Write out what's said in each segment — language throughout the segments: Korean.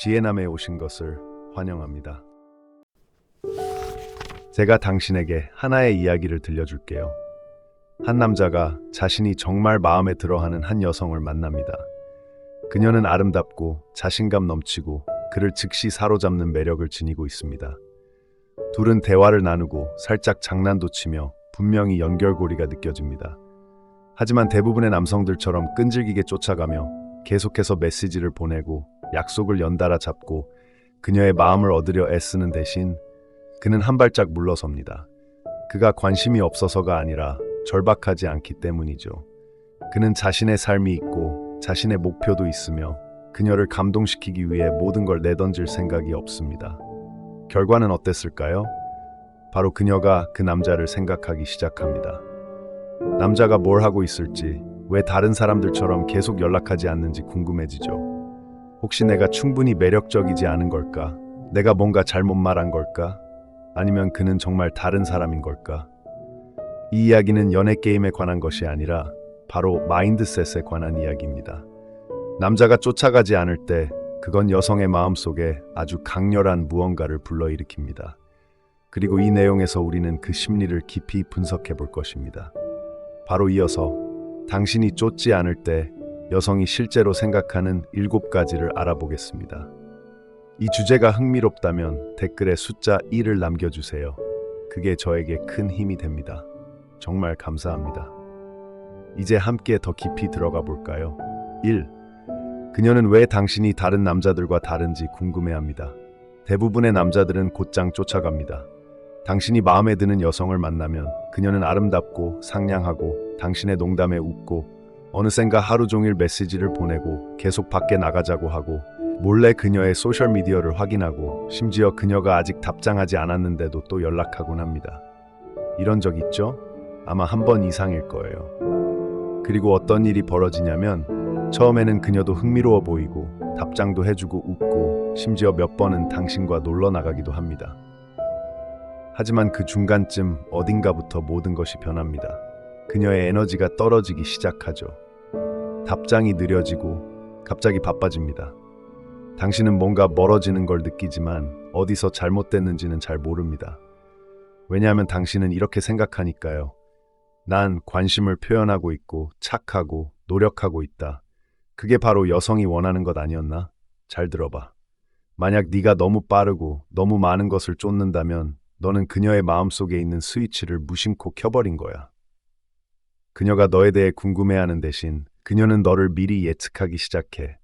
지혜남에 오신 것을 환영합니다. 제가 당신에게 하나의 이야기를 들려줄게요. 한 남자가 자신이 정말 마음에 들어하는 한 여성을 만납니다. 그녀는 아름답고 자신감 넘치고 그를 즉시 사로잡는 매력을 지니고 있습니다. 둘은 대화를 나누고 살짝 장난도 치며 분명히 연결고리가 느껴집니다. 하지만 대부분의 남성들처럼 끈질기게 쫓아가며 계속해서 메시지를 보내고 약속을 연달아 잡고 그녀의 마음을 얻으려 애쓰는 대신 그는 한 발짝 물러섭니다. 그가 관심이 없어서가 아니라 절박하지 않기 때문이죠. 그는 자신의 삶이 있고 자신의 목표도 있으며 그녀를 감동시키기 위해 모든 걸 내던질 생각이 없습니다. 결과는 어땠을까요? 바로 그녀가 그 남자를 생각하기 시작합니다. 남자가 뭘 하고 있을지, 왜 다른 사람들처럼 계속 연락하지 않는지 궁금해지죠. 혹시 내가 충분히 매력적이지 않은 걸까? 내가 뭔가 잘못 말한 걸까? 아니면 그는 정말 다른 사람인 걸까? 이 이야기는 연애 게임에 관한 것이 아니라 바로 마인드셋에 관한 이야기입니다. 남자가 쫓아가지 않을 때 그건 여성의 마음 속에 아주 강렬한 무언가를 불러일으킵니다. 그리고 이 내용에서 우리는 그 심리를 깊이 분석해 볼 것입니다. 바로 이어서 당신이 쫓지 않을 때 여성이 실제로 생각하는 일곱 가지를 알아보겠습니다. 이 주제가 흥미롭다면 댓글에 숫자 1을 남겨주세요. 그게 저에게 큰 힘이 됩니다. 정말 감사합니다. 이제 함께 더 깊이 들어가 볼까요? 1. 그녀는 왜 당신이 다른 남자들과 다른지 궁금해합니다. 대부분의 남자들은 곧장 쫓아갑니다. 당신이 마음에 드는 여성을 만나면 그녀는 아름답고 상냥하고 당신의 농담에 웃고 어느샌가 하루 종일 메시지를 보내고 계속 밖에 나가자고 하고 몰래 그녀의 소셜미디어를 확인하고 심지어 그녀가 아직 답장하지 않았는데도 또 연락하곤 합니다. 이런 적 있죠? 아마 한 번 이상일 거예요. 그리고 어떤 일이 벌어지냐면 처음에는 그녀도 흥미로워 보이고 답장도 해주고 웃고 심지어 몇 번은 당신과 놀러 나가기도 합니다. 하지만 그 중간쯤 어딘가부터 모든 것이 변합니다. 그녀의 에너지가 떨어지기 시작하죠. 답장이 느려지고 갑자기 바빠집니다. 당신은 뭔가 멀어지는 걸 느끼지만 어디서 잘못됐는지는 잘 모릅니다. 왜냐하면 당신은 이렇게 생각하니까요. 난 관심을 표현하고 있고 착하고 노력하고 있다. 그게 바로 여성이 원하는 것 아니었나? 잘 들어봐. 만약 네가 너무 빠르고 너무 많은 것을 쫓는다면 너는 그녀의 마음속에 있는 스위치를 무심코 켜버린 거야. 그녀가 너에 대해 궁금해하는 대신 그녀는 너를 미리 예측하기 시작해.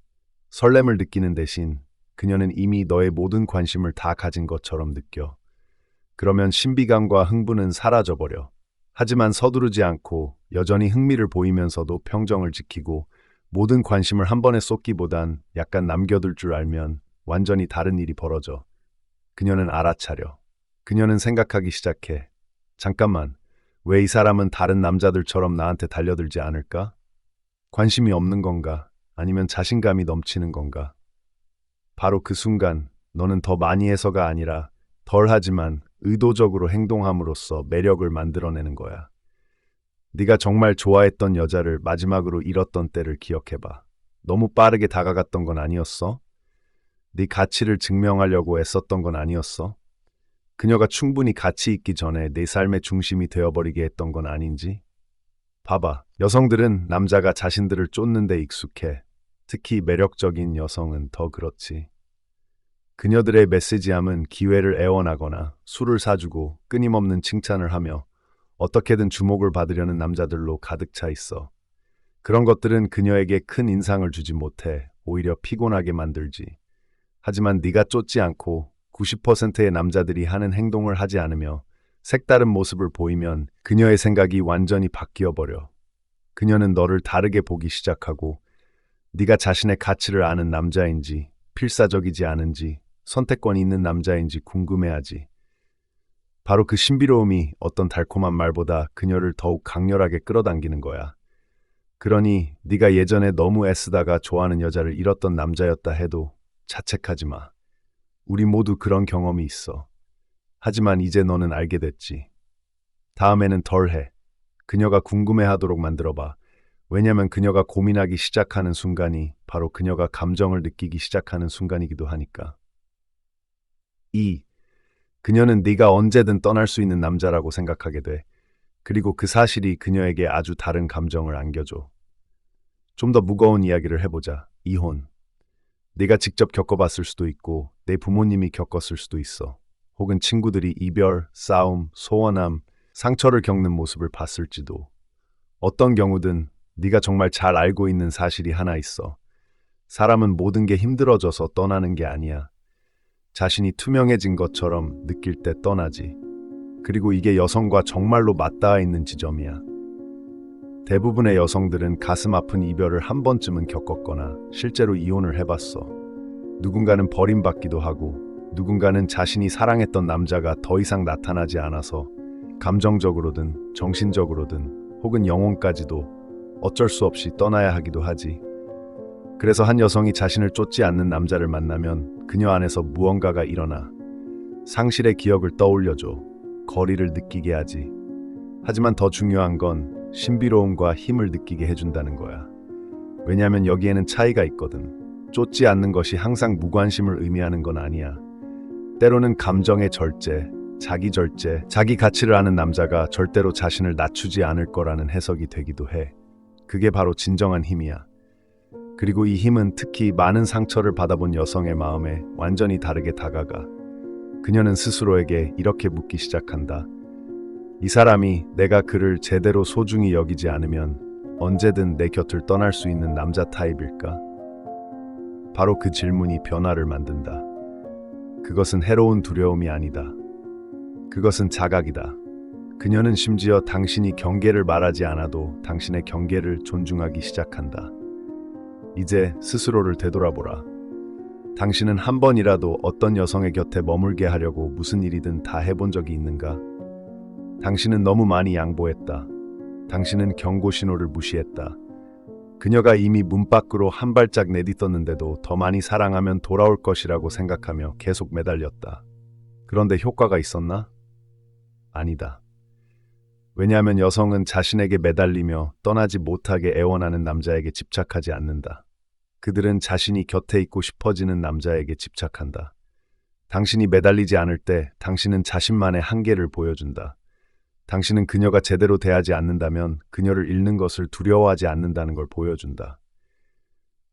설렘을 느끼는 대신 그녀는 이미 너의 모든 관심을 다 가진 것처럼 느껴. 그러면 신비감과 흥분은 사라져버려. 하지만 서두르지 않고 여전히 흥미를 보이면서도 평정을 지키고 모든 관심을 한 번에 쏟기보단 약간 남겨둘 줄 알면 완전히 다른 일이 벌어져. 그녀는 알아차려. 그녀는 생각하기 시작해. 잠깐만, 왜 이 사람은 다른 남자들처럼 나한테 달려들지 않을까? 관심이 없는 건가? 아니면 자신감이 넘치는 건가? 바로 그 순간 너는 더 많이 해서가 아니라 덜 하지만 의도적으로 행동함으로써 매력을 만들어내는 거야. 네가 정말 좋아했던 여자를 마지막으로 잃었던 때를 기억해봐. 너무 빠르게 다가갔던 건 아니었어? 네 가치를 증명하려고 애썼던 건 아니었어? 그녀가 충분히 가치 있기 전에 내 삶의 중심이 되어버리게 했던 건 아닌지? 봐봐. 여성들은 남자가 자신들을 쫓는 데 익숙해. 특히 매력적인 여성은 더 그렇지. 그녀들의 메시지함은 기회를 애원하거나 술을 사주고 끊임없는 칭찬을 하며 어떻게든 주목을 받으려는 남자들로 가득 차 있어. 그런 것들은 그녀에게 큰 인상을 주지 못해 오히려 피곤하게 만들지. 하지만 네가 쫓지 않고 90%의 남자들이 하는 행동을 하지 않으며 색다른 모습을 보이면 그녀의 생각이 완전히 바뀌어 버려. 그녀는 너를 다르게 보기 시작하고 네가 자신의 가치를 아는 남자인지 필사적이지 않은지 선택권이 있는 남자인지 궁금해하지. 바로 그 신비로움이 어떤 달콤한 말보다 그녀를 더욱 강렬하게 끌어당기는 거야. 그러니 네가 예전에 너무 애쓰다가 좋아하는 여자를 잃었던 남자였다 해도 자책하지 마. 우리 모두 그런 경험이 있어. 하지만 이제 너는 알게 됐지. 다음에는 덜 해. 그녀가 궁금해하도록 만들어봐. 왜냐면 그녀가 고민하기 시작하는 순간이 바로 그녀가 감정을 느끼기 시작하는 순간이기도 하니까. 2. 그녀는 네가 언제든 떠날 수 있는 남자라고 생각하게 돼. 그리고 그 사실이 그녀에게 아주 다른 감정을 안겨줘. 좀 더 무거운 이야기를 해보자. 이혼. 네가 직접 겪어봤을 수도 있고 내 부모님이 겪었을 수도 있어. 혹은 친구들이 이별, 싸움, 소원함, 상처를 겪는 모습을 봤을지도. 어떤 경우든 네가 정말 잘 알고 있는 사실이 하나 있어. 사람은 모든 게 힘들어져서 떠나는 게 아니야. 자신이 투명해진 것처럼 느낄 때 떠나지. 그리고 이게 여성과 정말로 맞닿아 있는 지점이야. 대부분의 여성들은 가슴 아픈 이별을 한 번쯤은 겪었거나 실제로 이혼을 해봤어. 누군가는 버림받기도 하고 누군가는 자신이 사랑했던 남자가 더 이상 나타나지 않아서 감정적으로든 정신적으로든 혹은 영혼까지도 어쩔 수 없이 떠나야 하기도 하지. 그래서 한 여성이 자신을 쫓지 않는 남자를 만나면 그녀 안에서 무언가가 일어나 상실의 기억을 떠올려줘 거리를 느끼게 하지. 하지만 더 중요한 건 신비로움과 힘을 느끼게 해준다는 거야. 왜냐하면 여기에는 차이가 있거든. 쫓지 않는 것이 항상 무관심을 의미하는 건 아니야. 때로는 감정의 절제, 자기 절제, 자기 가치를 아는 남자가 절대로 자신을 낮추지 않을 거라는 해석이 되기도 해. 그게 바로 진정한 힘이야. 그리고 이 힘은 특히 많은 상처를 받아본 여성의 마음에 완전히 다르게 다가가. 그녀는 스스로에게 이렇게 묻기 시작한다. 이 사람이 내가 그를 제대로 소중히 여기지 않으면 언제든 내 곁을 떠날 수 있는 남자 타입일까? 바로 그 질문이 변화를 만든다. 그것은 해로운 두려움이 아니다. 그것은 자각이다. 그녀는 심지어 당신이 경계를 말하지 않아도 당신의 경계를 존중하기 시작한다. 이제 스스로를 되돌아보라. 당신은 한 번이라도 어떤 여성의 곁에 머물게 하려고 무슨 일이든 다 해본 적이 있는가? 당신은 너무 많이 양보했다. 당신은 경고 신호를 무시했다. 그녀가 이미 문 밖으로 한 발짝 내딛었는데도 더 많이 사랑하면 돌아올 것이라고 생각하며 계속 매달렸다. 그런데 효과가 있었나? 아니다. 왜냐하면 여성은 자신에게 매달리며 떠나지 못하게 애원하는 남자에게 집착하지 않는다. 그들은 자신이 곁에 있고 싶어지는 남자에게 집착한다. 당신이 매달리지 않을 때 당신은 자신만의 한계를 보여준다. 당신은 그녀가 제대로 대하지 않는다면 그녀를 잃는 것을 두려워하지 않는다는 걸 보여준다.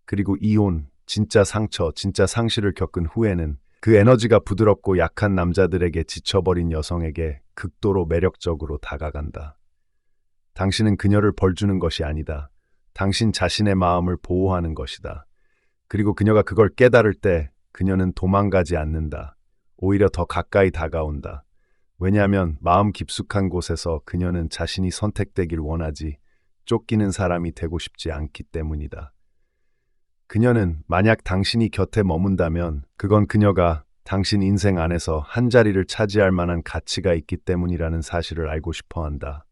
그리고 이혼, 진짜 상처, 진짜 상실을 겪은 후에는 그 에너지가 부드럽고 약한 남자들에게 지쳐버린 여성에게 극도로 매력적으로 다가간다. 당신은 그녀를 벌주는 것이 아니다. 당신 자신의 마음을 보호하는 것이다. 그리고 그녀가 그걸 깨달을 때 그녀는 도망가지 않는다. 오히려 더 가까이 다가온다. 왜냐하면 마음 깊숙한 곳에서 그녀는 자신이 선택되길 원하지 쫓기는 사람이 되고 싶지 않기 때문이다. 그녀는 만약 당신이 곁에 머문다면 그건 그녀가 당신 인생 안에서 한 자리를 차지할 만한 가치가 있기 때문이라는 사실을 알고 싶어 한다.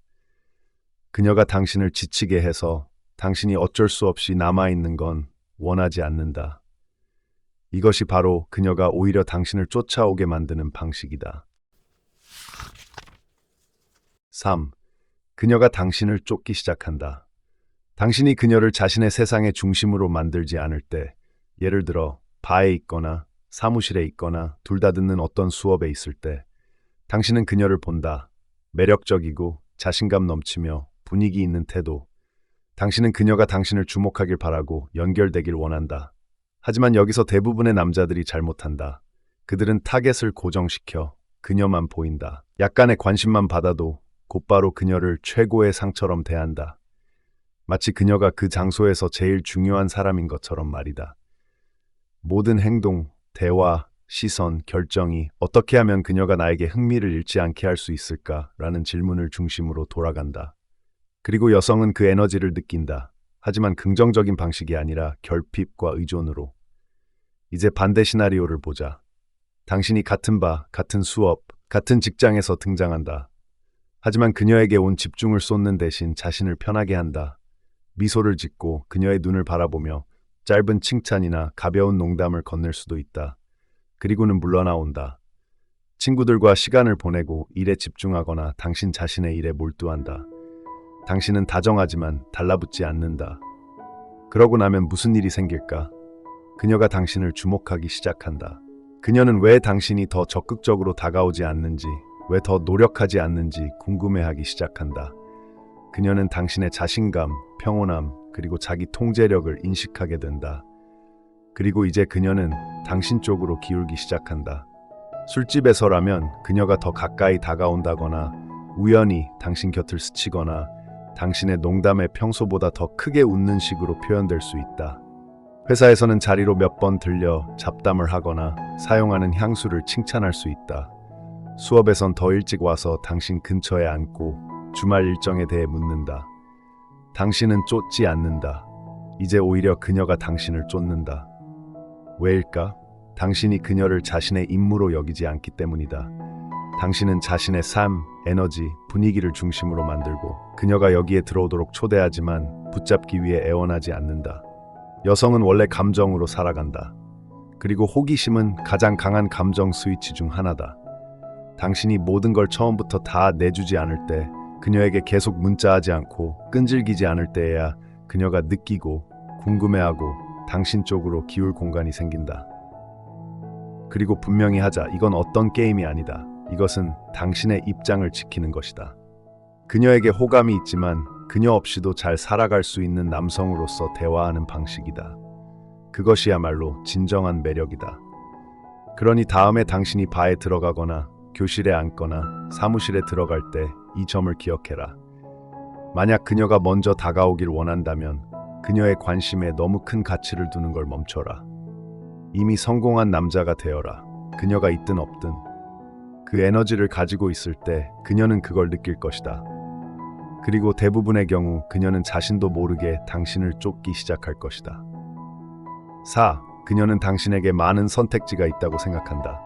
그녀가 당신을 지치게 해서 당신이 어쩔 수 없이 남아있는 건 원하지 않는다. 이것이 바로 그녀가 오히려 당신을 쫓아오게 만드는 방식이다. 3. 그녀가 당신을 쫓기 시작한다. 당신이 그녀를 자신의 세상의 중심으로 만들지 않을 때, 예를 들어 바에 있거나 사무실에 있거나 둘 다 듣는 어떤 수업에 있을 때, 당신은 그녀를 본다. 매력적이고 자신감 넘치며 분위기 있는 태도. 당신은 그녀가 당신을 주목하길 바라고 연결되길 원한다. 하지만 여기서 대부분의 남자들이 잘못한다. 그들은 타겟을 고정시켜 그녀만 보인다. 약간의 관심만 받아도 곧바로 그녀를 최고의 상처럼 대한다. 마치 그녀가 그 장소에서 제일 중요한 사람인 것처럼 말이다. 모든 행동, 대화, 시선, 결정이 어떻게 하면 그녀가 나에게 흥미를 잃지 않게 할 수 있을까라는 질문을 중심으로 돌아간다. 그리고 여성은 그 에너지를 느낀다. 하지만 긍정적인 방식이 아니라 결핍과 의존으로. 이제 반대 시나리오를 보자. 당신이 같은 바, 같은 수업, 같은 직장에서 등장한다. 하지만 그녀에게 온 집중을 쏟는 대신 자신을 편하게 한다. 미소를 짓고 그녀의 눈을 바라보며 짧은 칭찬이나 가벼운 농담을 건넬 수도 있다. 그리고는 물러나온다. 친구들과 시간을 보내고 일에 집중하거나 당신 자신의 일에 몰두한다. 당신은 다정하지만 달라붙지 않는다. 그러고 나면 무슨 일이 생길까? 그녀가 당신을 주목하기 시작한다. 그녀는 왜 당신이 더 적극적으로 다가오지 않는지, 왜 더 노력하지 않는지 궁금해하기 시작한다. 그녀는 당신의 자신감, 평온함, 그리고 자기 통제력을 인식하게 된다. 그리고 이제 그녀는 당신 쪽으로 기울기 시작한다. 술집에서라면 그녀가 더 가까이 다가온다거나 우연히 당신 곁을 스치거나 당신의 농담에 평소보다 더 크게 웃는 식으로 표현될 수 있다. 회사에서는 자리로 몇 번 들려 잡담을 하거나 사용하는 향수를 칭찬할 수 있다. 수업에선 더 일찍 와서 당신 근처에 앉고 주말 일정에 대해 묻는다. 당신은 쫓지 않는다. 이제 오히려 그녀가 당신을 쫓는다. 왜일까? 당신이 그녀를 자신의 임무로 여기지 않기 때문이다. 당신은 자신의 삶, 에너지, 분위기를 중심으로 만들고 그녀가 여기에 들어오도록 초대하지만 붙잡기 위해 애원하지 않는다. 여성은 원래 감정으로 살아간다. 그리고 호기심은 가장 강한 감정 스위치 중 하나다. 당신이 모든 걸 처음부터 다 내주지 않을 때, 그녀에게 계속 문자하지 않고 끈질기지 않을 때에야 그녀가 느끼고 궁금해하고 당신 쪽으로 기울 공간이 생긴다. 그리고 분명히 하자. 이건 어떤 게임이 아니다. 이것은 당신의 입장을 지키는 것이다. 그녀에게 호감이 있지만 그녀 없이도 잘 살아갈 수 있는 남성으로서 대화하는 방식이다. 그것이야말로 진정한 매력이다. 그러니 다음에 당신이 바에 들어가거나 교실에 앉거나 사무실에 들어갈 때 이 점을 기억해라. 만약 그녀가 먼저 다가오길 원한다면 그녀의 관심에 너무 큰 가치를 두는 걸 멈춰라. 이미 성공한 남자가 되어라. 그녀가 있든 없든. 그 에너지를 가지고 있을 때 그녀는 그걸 느낄 것이다. 그리고 대부분의 경우 그녀는 자신도 모르게 당신을 쫓기 시작할 것이다. 4. 그녀는 당신에게 많은 선택지가 있다고 생각한다.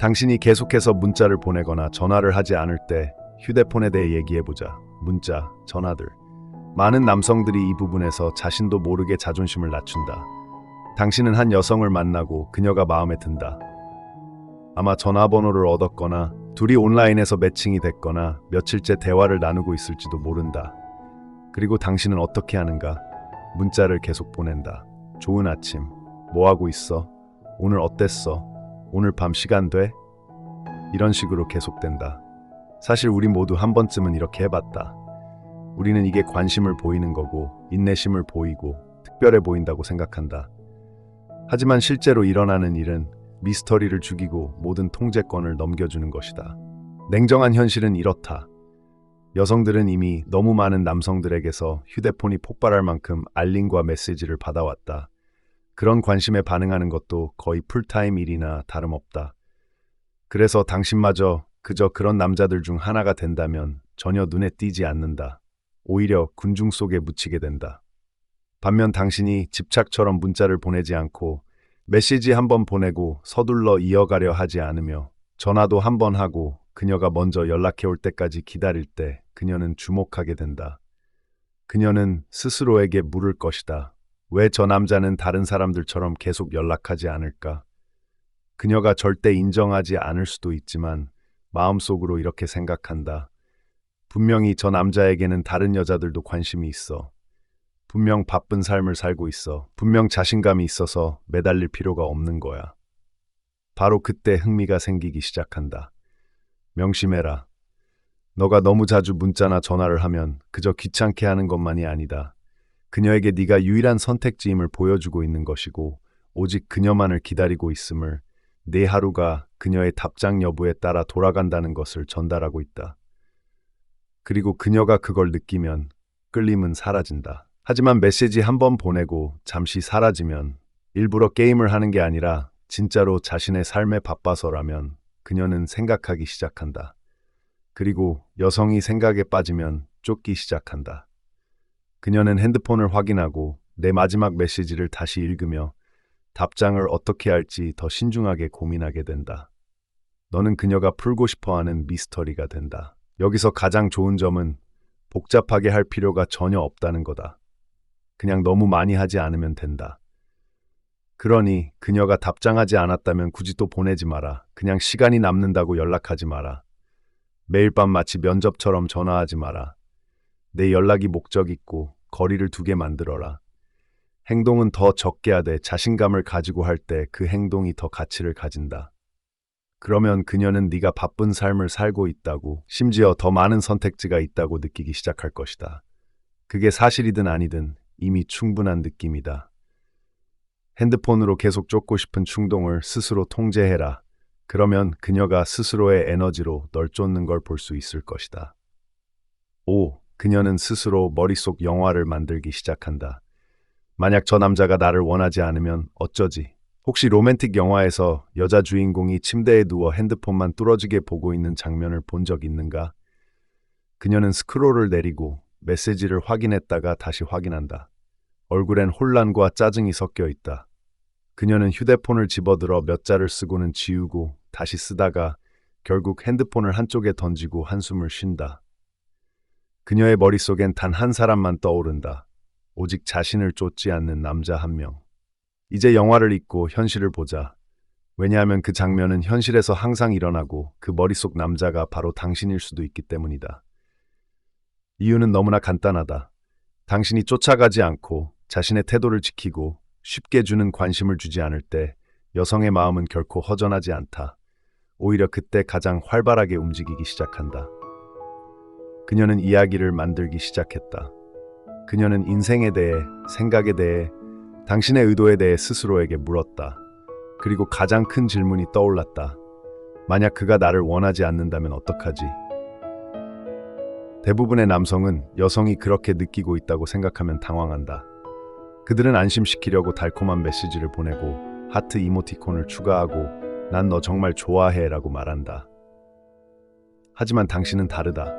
당신이 계속해서 문자를 보내거나 전화를 하지 않을 때 휴대폰에 대해 얘기해보자. 문자, 전화들. 많은 남성들이 이 부분에서 자신도 모르게 자존심을 낮춘다. 당신은 한 여성을 만나고 그녀가 마음에 든다. 아마 전화번호를 얻었거나 둘이 온라인에서 매칭이 됐거나 며칠째 대화를 나누고 있을지도 모른다. 그리고 당신은 어떻게 하는가? 문자를 계속 보낸다. 좋은 아침. 뭐 하고 있어? 오늘 어땠어? 오늘 밤 시간 돼? 이런 식으로 계속된다. 사실 우리 모두 한 번쯤은 이렇게 해봤다. 우리는 이게 관심을 보이는 거고, 인내심을 보이고, 특별해 보인다고 생각한다. 하지만 실제로 일어나는 일은 미스터리를 죽이고 모든 통제권을 넘겨주는 것이다. 냉정한 현실은 이렇다. 여성들은 이미 너무 많은 남성들에게서 휴대폰이 폭발할 만큼 알림과 메시지를 받아왔다. 그런 관심에 반응하는 것도 거의 풀타임 일이나 다름없다. 그래서 당신마저 그저 그런 남자들 중 하나가 된다면 전혀 눈에 띄지 않는다. 오히려 군중 속에 묻히게 된다. 반면 당신이 집착처럼 문자를 보내지 않고 메시지 한 번 보내고 서둘러 이어가려 하지 않으며 전화도 한 번 하고 그녀가 먼저 연락해 올 때까지 기다릴 때 그녀는 주목하게 된다. 그녀는 스스로에게 물을 것이다. 왜 저 남자는 다른 사람들처럼 계속 연락하지 않을까? 그녀가 절대 인정하지 않을 수도 있지만 마음속으로 이렇게 생각한다. 분명히 저 남자에게는 다른 여자들도 관심이 있어. 분명 바쁜 삶을 살고 있어. 분명 자신감이 있어서 매달릴 필요가 없는 거야. 바로 그때 흥미가 생기기 시작한다. 명심해라. 너가 너무 자주 문자나 전화를 하면 그저 귀찮게 하는 것만이 아니다. 그녀에게 네가 유일한 선택지임을 보여주고 있는 것이고 오직 그녀만을 기다리고 있음을 내 하루가 그녀의 답장 여부에 따라 돌아간다는 것을 전달하고 있다. 그리고 그녀가 그걸 느끼면 끌림은 사라진다. 하지만 메시지 한 번 보내고 잠시 사라지면 일부러 게임을 하는 게 아니라 진짜로 자신의 삶에 바빠서라면 그녀는 생각하기 시작한다. 그리고 여성이 생각에 빠지면 쫓기 시작한다. 그녀는 핸드폰을 확인하고 내 마지막 메시지를 다시 읽으며 답장을 어떻게 할지 더 신중하게 고민하게 된다. 너는 그녀가 풀고 싶어 하는 미스터리가 된다. 여기서 가장 좋은 점은 복잡하게 할 필요가 전혀 없다는 거다. 그냥 너무 많이 하지 않으면 된다. 그러니 그녀가 답장하지 않았다면 굳이 또 보내지 마라. 그냥 시간이 남는다고 연락하지 마라. 매일 밤 마치 면접처럼 전화하지 마라. 내 연락이 목적 있고 거리를 두게 만들어라. 행동은 더 적게 하되 자신감을 가지고 할 때 그 행동이 더 가치를 가진다. 그러면 그녀는 네가 바쁜 삶을 살고 있다고, 심지어 더 많은 선택지가 있다고 느끼기 시작할 것이다. 그게 사실이든 아니든 이미 충분한 느낌이다. 핸드폰으로 계속 쫓고 싶은 충동을 스스로 통제해라. 그러면 그녀가 스스로의 에너지로 널 쫓는 걸 볼 수 있을 것이다. 5. 그녀는 스스로 머릿속 영화를 만들기 시작한다. 만약 저 남자가 나를 원하지 않으면 어쩌지? 혹시 로맨틱 영화에서 여자 주인공이 침대에 누워 핸드폰만 뚫어지게 보고 있는 장면을 본 적 있는가? 그녀는 스크롤을 내리고 메시지를 확인했다가 다시 확인한다. 얼굴엔 혼란과 짜증이 섞여 있다. 그녀는 휴대폰을 집어들어 몇 자를 쓰고는 지우고 다시 쓰다가 결국 핸드폰을 한쪽에 던지고 한숨을 쉰다. 그녀의 머릿속엔 단 한 사람만 떠오른다. 오직 자신을 쫓지 않는 남자 한 명. 이제 영화를 잊고 현실을 보자. 왜냐하면 그 장면은 현실에서 항상 일어나고 그 머릿속 남자가 바로 당신일 수도 있기 때문이다. 이유는 너무나 간단하다. 당신이 쫓아가지 않고 자신의 태도를 지키고 쉽게 주는 관심을 주지 않을 때 여성의 마음은 결코 허전하지 않다. 오히려 그때 가장 활발하게 움직이기 시작한다. 그녀는 이야기를 만들기 시작했다. 그녀는 인생에 대해, 생각에 대해, 당신의 의도에 대해 스스로에게 물었다. 그리고 가장 큰 질문이 떠올랐다. 만약 그가 나를 원하지 않는다면 어떡하지? 대부분의 남성은 여성이 그렇게 느끼고 있다고 생각하면 당황한다. 그들은 안심시키려고 달콤한 메시지를 보내고 하트 이모티콘을 추가하고 난 너 정말 좋아해 라고 말한다. 하지만 당신은 다르다.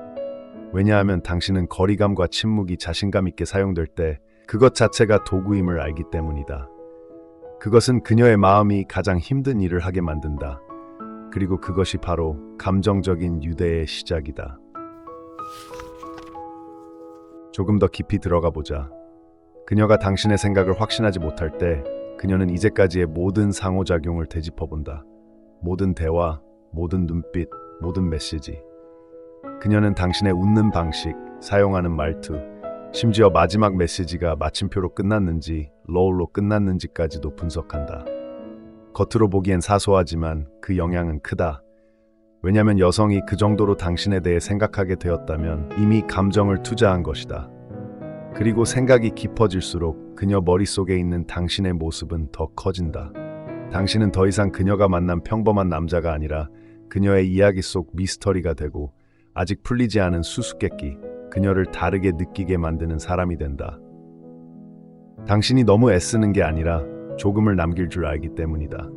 왜냐하면 당신은 거리감과 침묵이 자신감 있게 사용될 때 그것 자체가 도구임을 알기 때문이다. 그것은 그녀의 마음이 가장 힘든 일을 하게 만든다. 그리고 그것이 바로 감정적인 유대의 시작이다. 조금 더 깊이 들어가 보자. 그녀가 당신의 생각을 확신하지 못할 때 그녀는 이제까지의 모든 상호작용을 되짚어 본다. 모든 대화, 모든 눈빛, 모든 메시지. 그녀는 당신의 웃는 방식, 사용하는 말투, 심지어 마지막 메시지가 마침표로 끝났는지, 러울로 끝났는지까지도 분석한다. 겉으로 보기엔 사소하지만 그 영향은 크다. 왜냐면 여성이 그 정도로 당신에 대해 생각하게 되었다면 이미 감정을 투자한 것이다. 그리고 생각이 깊어질수록 그녀 머릿속에 있는 당신의 모습은 더 커진다. 당신은 더 이상 그녀가 만난 평범한 남자가 아니라 그녀의 이야기 속 미스터리가 되고 아직 풀리지 않은 수수께끼, 그녀를 다르게 느끼게 만드는 사람이 된다. 당신이 너무 애쓰는 게 아니라 조금을 남길 줄 알기 때문이다.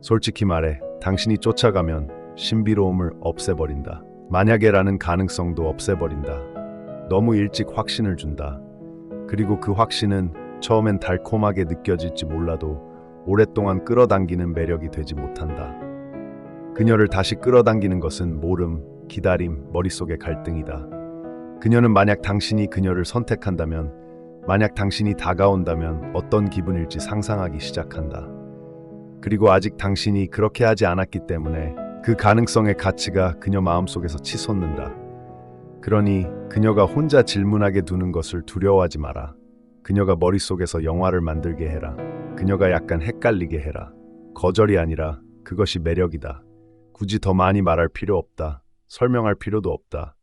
솔직히 말해, 당신이 쫓아가면 신비로움을 없애버린다. 만약에라는 가능성도 없애버린다. 너무 일찍 확신을 준다. 그리고 그 확신은 처음엔 달콤하게 느껴질지 몰라도 오랫동안 끌어당기는 매력이 되지 못한다. 그녀를 다시 끌어당기는 것은 모름, 기다림, 머릿속의 갈등이다. 그녀는 만약 당신이 그녀를 선택한다면, 만약 당신이 다가온다면 어떤 기분일지 상상하기 시작한다. 그리고 아직 당신이 그렇게 하지 않았기 때문에 그 가능성의 가치가 그녀 마음속에서 치솟는다. 그러니 그녀가 혼자 질문하게 두는 것을 두려워하지 마라. 그녀가 머릿속에서 영화를 만들게 해라. 그녀가 약간 헷갈리게 해라. 거절이 아니라 그것이 매력이다. 굳이 더 많이 말할 필요 없다. 설명할 필요도 없다.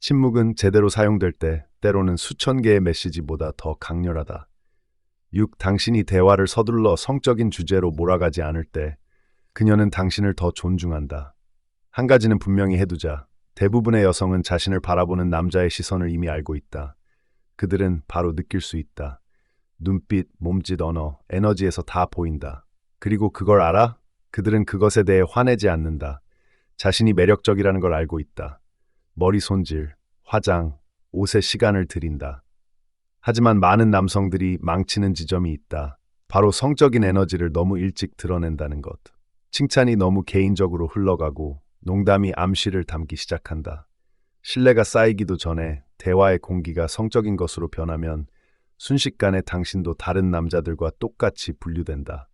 침묵은 제대로 사용될 때 때로는 수천 개의 메시지보다 더 강렬하다. 6. 당신이 대화를 서둘러 성적인 주제로 몰아가지 않을 때 그녀는 당신을 더 존중한다. 한 가지는 분명히 해두자. 대부분의 여성은 자신을 바라보는 남자의 시선을 이미 알고 있다. 그들은 바로 느낄 수 있다. 눈빛, 몸짓, 언어, 에너지에서 다 보인다. 그리고 그걸 알아? 그들은 그것에 대해 화내지 않는다. 자신이 매력적이라는 걸 알고 있다. 머리 손질, 화장, 옷에 시간을 들인다. 하지만 많은 남성들이 망치는 지점이 있다. 바로 성적인 에너지를 너무 일찍 드러낸다는 것. 칭찬이 너무 개인적으로 흘러가고 농담이 암시를 담기 시작한다. 신뢰가 쌓이기도 전에 대화의 공기가 성적인 것으로 변하면 순식간에 당신도 다른 남자들과 똑같이 분류된다.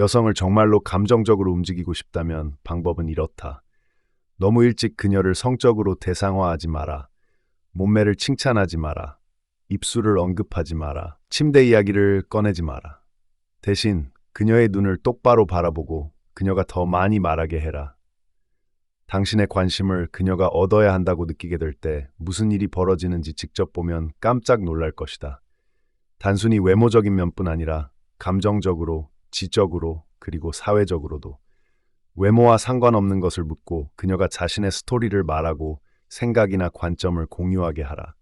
여성을 정말로 감정적으로 움직이고 싶다면 방법은 이렇다. 너무 일찍 그녀를 성적으로 대상화하지 마라. 몸매를 칭찬하지 마라. 입술을 언급하지 마라. 침대 이야기를 꺼내지 마라. 대신 그녀의 눈을 똑바로 바라보고 그녀가 더 많이 말하게 해라. 당신의 관심을 그녀가 얻어야 한다고 느끼게 될 때 무슨 일이 벌어지는지 직접 보면 깜짝 놀랄 것이다. 단순히 외모적인 면뿐 아니라 감정적으로, 지적으로, 그리고 사회적으로도 외모와 상관없는 것을 묻고 그녀가 자신의 스토리를 말하고 생각이나 관점을 공유하게 하라.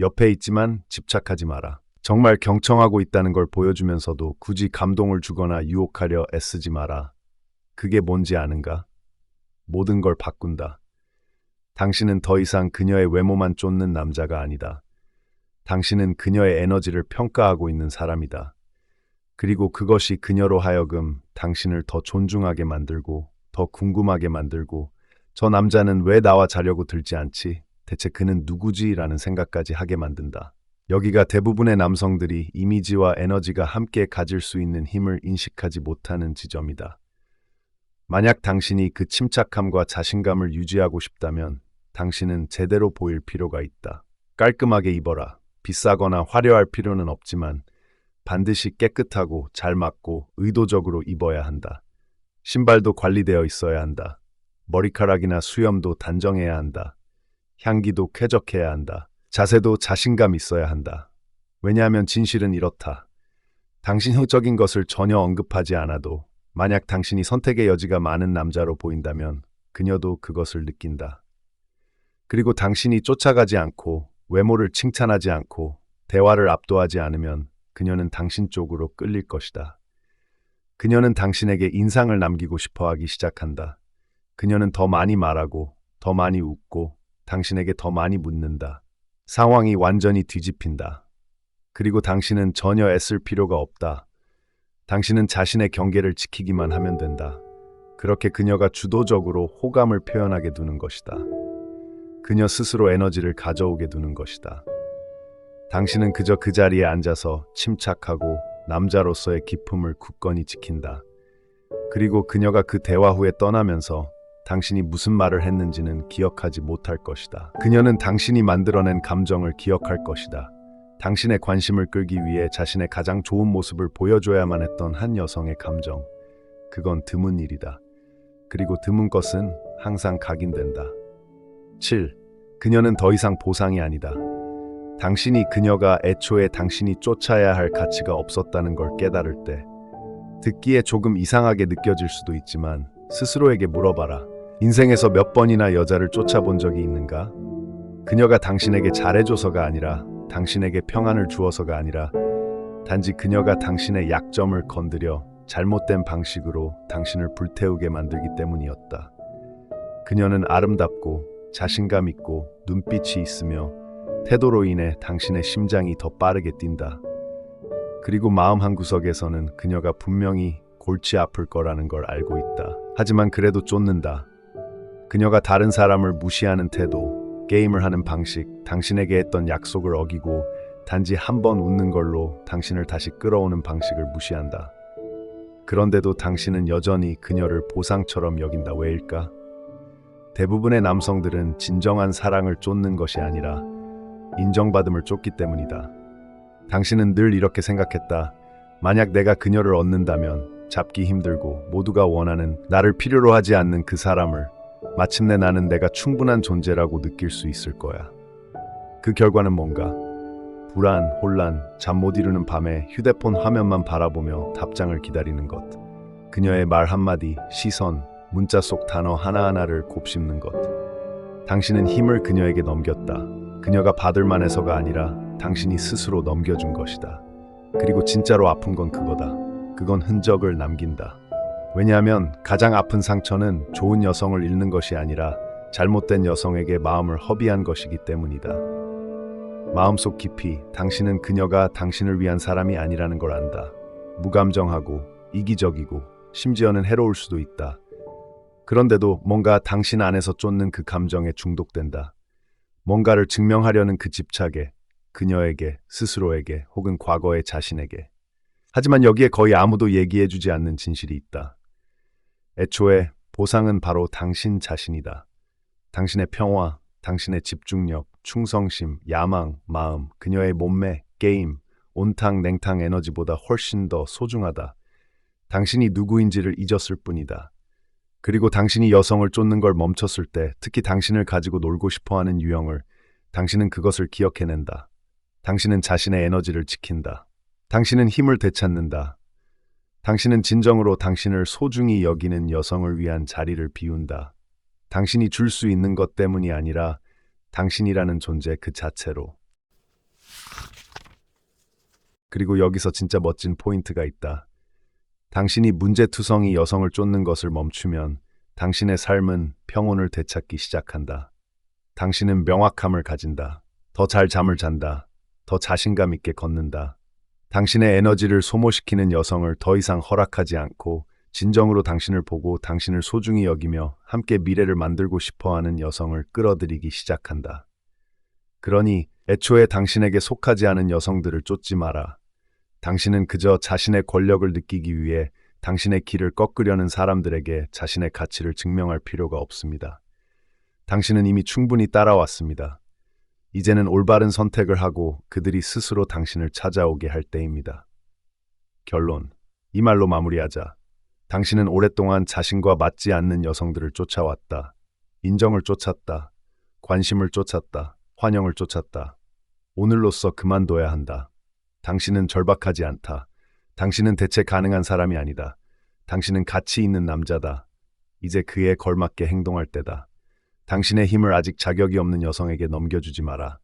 옆에 있지만 집착하지 마라. 정말 경청하고 있다는 걸 보여주면서도 굳이 감동을 주거나 유혹하려 애쓰지 마라. 그게 뭔지 아는가? 모든 걸 바꾼다. 당신은 더 이상 그녀의 외모만 쫓는 남자가 아니다. 당신은 그녀의 에너지를 평가하고 있는 사람이다. 그리고 그것이 그녀로 하여금 당신을 더 존중하게 만들고 더 궁금하게 만들고 저 남자는 왜 나와 자려고 들지 않지? 대체 그는 누구지? 라는 생각까지 하게 만든다. 여기가 대부분의 남성들이 이미지와 에너지가 함께 가질 수 있는 힘을 인식하지 못하는 지점이다. 만약 당신이 그 침착함과 자신감을 유지하고 싶다면 당신은 제대로 보일 필요가 있다. 깔끔하게 입어라. 비싸거나 화려할 필요는 없지만 반드시 깨끗하고 잘 맞고 의도적으로 입어야 한다. 신발도 관리되어 있어야 한다. 머리카락이나 수염도 단정해야 한다. 향기도 쾌적해야 한다. 자세도 자신감 있어야 한다. 왜냐하면 진실은 이렇다. 당신적인 것을 전혀 언급하지 않아도 만약 당신이 선택의 여지가 많은 남자로 보인다면 그녀도 그것을 느낀다. 그리고 당신이 쫓아가지 않고 외모를 칭찬하지 않고 대화를 압도하지 않으면 그녀는 당신 쪽으로 끌릴 것이다. 그녀는 당신에게 인상을 남기고 싶어 하기 시작한다. 그녀는 더 많이 말하고, 더 많이 웃고, 당신에게 더 많이 묻는다. 상황이 완전히 뒤집힌다. 그리고 당신은 전혀 애쓸 필요가 없다. 당신은 자신의 경계를 지키기만 하면 된다. 그렇게 그녀가 주도적으로 호감을 표현하게 두는 것이다. 그녀 스스로 에너지를 가져오게 두는 것이다. 당신은 그저 그 자리에 앉아서 침착하고 남자로서의 기품을 굳건히 지킨다. 그리고 그녀가 그 대화 후에 떠나면서 당신이 무슨 말을 했는지는 기억하지 못할 것이다. 그녀는 당신이 만들어낸 감정을 기억할 것이다. 당신의 관심을 끌기 위해 자신의 가장 좋은 모습을 보여줘야만 했던 한 여성의 감정. 그건 드문 일이다. 그리고 드문 것은 항상 각인된다. 7. 그녀는 더 이상 보상이 아니다. 당신이 그녀가 애초에 당신이 쫓아야 할 가치가 없었다는 걸 깨달을 때, 듣기에 조금 이상하게 느껴질 수도 있지만 스스로에게 물어봐라. 인생에서 몇 번이나 여자를 쫓아본 적이 있는가? 그녀가 당신에게 잘해줘서가 아니라 당신에게 평안을 주어서가 아니라 단지 그녀가 당신의 약점을 건드려 잘못된 방식으로 당신을 불태우게 만들기 때문이었다. 그녀는 아름답고 자신감 있고 눈빛이 있으며 태도로 인해 당신의 심장이 더 빠르게 뛴다. 그리고 마음 한구석에서는 그녀가 분명히 골치 아플 거라는 걸 알고 있다. 하지만 그래도 쫓는다. 그녀가 다른 사람을 무시하는 태도, 게임을 하는 방식, 당신에게 했던 약속을 어기고 단지 한 번 웃는 걸로 당신을 다시 끌어오는 방식을 무시한다. 그런데도 당신은 여전히 그녀를 보상처럼 여긴다. 왜일까? 대부분의 남성들은 진정한 사랑을 쫓는 것이 아니라 인정받음을 쫓기 때문이다. 당신은 늘 이렇게 생각했다. 만약 내가 그녀를 얻는다면 잡기 힘들고 모두가 원하는 나를 필요로 하지 않는 그 사람을 마침내 나는 내가 충분한 존재라고 느낄 수 있을 거야. 그 결과는 뭔가? 불안, 혼란, 잠 못 이루는 밤에 휴대폰 화면만 바라보며 답장을 기다리는 것. 그녀의 말 한마디, 시선, 문자 속 단어 하나하나를 곱씹는 것. 당신은 힘을 그녀에게 넘겼다. 그녀가 받을 만해서가 아니라 당신이 스스로 넘겨준 것이다. 그리고 진짜로 아픈 건 그거다. 그건 흔적을 남긴다. 왜냐하면 가장 아픈 상처는 좋은 여성을 잃는 것이 아니라 잘못된 여성에게 마음을 허비한 것이기 때문이다. 마음속 깊이 당신은 그녀가 당신을 위한 사람이 아니라는 걸 안다. 무감정하고 이기적이고 심지어는 해로울 수도 있다. 그런데도 뭔가 당신 안에서 쫓는 그 감정에 중독된다. 뭔가를 증명하려는 그 집착에 그녀에게, 스스로에게 혹은 과거의 자신에게. 하지만 여기에 거의 아무도 얘기해주지 않는 진실이 있다. 애초에 보상은 바로 당신 자신이다. 당신의 평화, 당신의 집중력, 충성심, 야망, 마음, 그녀의 몸매, 게임, 온탕, 냉탕 에너지보다 훨씬 더 소중하다. 당신이 누구인지를 잊었을 뿐이다. 그리고 당신이 여성을 쫓는 걸 멈췄을 때, 특히 당신을 가지고 놀고 싶어 하는 유형을, 당신은 그것을 기억해낸다. 당신은 자신의 에너지를 지킨다. 당신은 힘을 되찾는다. 당신은 진정으로 당신을 소중히 여기는 여성을 위한 자리를 비운다. 당신이 줄 수 있는 것 때문이 아니라 당신이라는 존재 그 자체로. 그리고 여기서 진짜 멋진 포인트가 있다. 당신이 문제투성이 여성을 쫓는 것을 멈추면 당신의 삶은 평온을 되찾기 시작한다. 당신은 명확함을 가진다. 더 잘 잠을 잔다. 더 자신감 있게 걷는다. 당신의 에너지를 소모시키는 여성을 더 이상 허락하지 않고 진정으로 당신을 보고 당신을 소중히 여기며 함께 미래를 만들고 싶어 하는 여성을 끌어들이기 시작한다. 그러니 애초에 당신에게 속하지 않은 여성들을 쫓지 마라. 당신은 그저 자신의 권력을 느끼기 위해 당신의 길을 꺾으려는 사람들에게 자신의 가치를 증명할 필요가 없습니다. 당신은 이미 충분히 따라왔습니다. 이제는 올바른 선택을 하고 그들이 스스로 당신을 찾아오게 할 때입니다. 결론. 이 말로 마무리하자. 당신은 오랫동안 자신과 맞지 않는 여성들을 쫓아왔다. 인정을 쫓았다. 관심을 쫓았다. 환영을 쫓았다. 오늘로써 그만둬야 한다. 당신은 절박하지 않다. 당신은 대체 가능한 사람이 아니다. 당신은 가치 있는 남자다. 이제 그에 걸맞게 행동할 때다. 당신의 힘을 아직 자격이 없는 여성에게 넘겨주지 마라.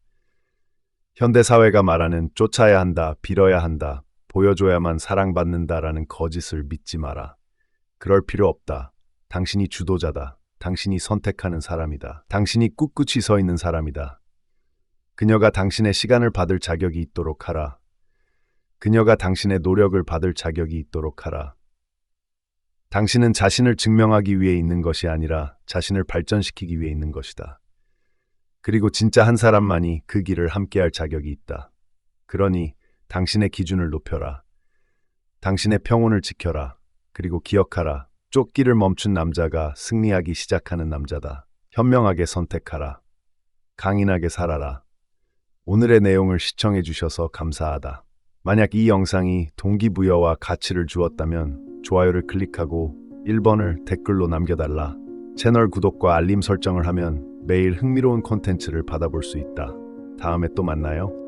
현대 사회가 말하는 쫓아야 한다, 빌어야 한다, 보여줘야만 사랑받는다라는 거짓을 믿지 마라. 그럴 필요 없다. 당신이 주도자다. 당신이 선택하는 사람이다. 당신이 꿋꿋이 서 있는 사람이다. 그녀가 당신의 시간을 받을 자격이 있도록 하라. 그녀가 당신의 노력을 받을 자격이 있도록 하라. 당신은 자신을 증명하기 위해 있는 것이 아니라 자신을 발전시키기 위해 있는 것이다. 그리고 진짜 한 사람만이 그 길을 함께할 자격이 있다. 그러니 당신의 기준을 높여라. 당신의 평온을 지켜라. 그리고 기억하라. 쫓기를 멈춘 남자가 승리하기 시작하는 남자다. 현명하게 선택하라. 강인하게 살아라. 오늘의 내용을 시청해 주셔서 감사하다. 만약 이 영상이 동기부여와 가치를 주었다면 좋아요를 클릭하고 1번을 댓글로 남겨달라. 채널 구독과 알림 설정을 하면 매일 흥미로운 콘텐츠를 받아볼 수 있다. 다음에 또 만나요.